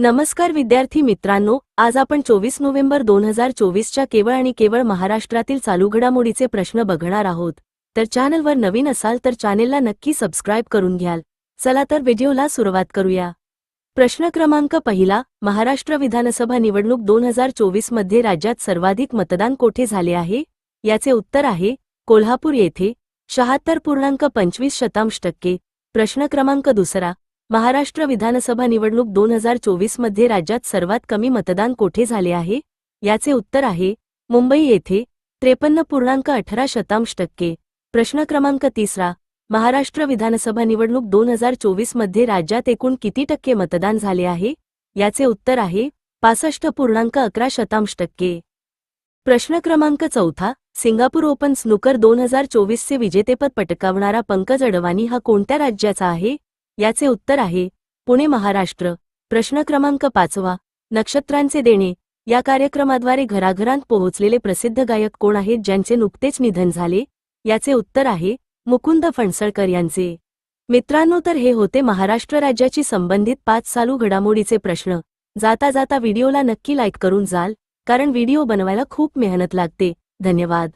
नमस्कार विद्यार्थी मित्रांनो आज आपण चोवीस नोव्हेंबर दोन हजार चोवीसच्या केवळ आणि केवळ महाराष्ट्रातील चालू घडामोडीचे प्रश्न बघणार आहोत. तर चॅनलवर नवीन असाल तर चॅनेलला नक्की सबस्क्राईब करून घ्याल. चला तर व्हिडिओला सुरुवात करूया. प्रश्न क्रमांक पहिला महाराष्ट्र विधानसभा निवडणूक दोन हजार चोवीसमध्ये राज्यात सर्वाधिक मतदान कोठे झाले आहे? याचे उत्तर आहे कोल्हापूर येथे शहात्तर पूर्णांक पंचवीस शतांश टक्के. प्रश्न क्रमांक दुसरा महाराष्ट्र विधानसभा निवडणूक दोन हजार चोवीसमध्ये राज्यात सर्वात कमी मतदान कोठे झाले आहे? याचे उत्तर आहे मुंबई येथे त्रेपन्न पूर्णांक अठरा शतांश टक्के. प्रश्न क्रमांक तिसरा महाराष्ट्र विधानसभा निवडणूक दोन हजार चोवीसमध्ये राज्यात एकूण किती टक्के मतदान झाले आहे? याचे उत्तर आहे पासष्ट पूर्णांक अकरा शतांश टक्के. प्रश्न क्रमांक चौथा सिंगापूर ओपन स्नूकर दोन हजार चोवीसचे विजेतेपद पटकावणारा पंकज अडवाणी हा कोणत्या राज्याचा आहे? याचे उत्तर आहे पुणे महाराष्ट्र. प्रश्न क्रमांक पाचवा. नक्षत्रांचे देणे. या कार्यक्रमाद्वारे घराघरांत पोहोचलेले प्रसिद्ध गायक कोण आहेत ज्यांचे नुकतेच निधन झाले? याचे उत्तर आहे मुकुंद फणसळकर यांचे. मित्रांनो तर हे होते महाराष्ट्र राज्याची संबंधित पाच चालू घडामोडीचे प्रश्न. जाता जाता व्हिडिओला नक्की लाईक करून जाल कारण व्हिडिओ बनवायला खूप मेहनत लागते. धन्यवाद.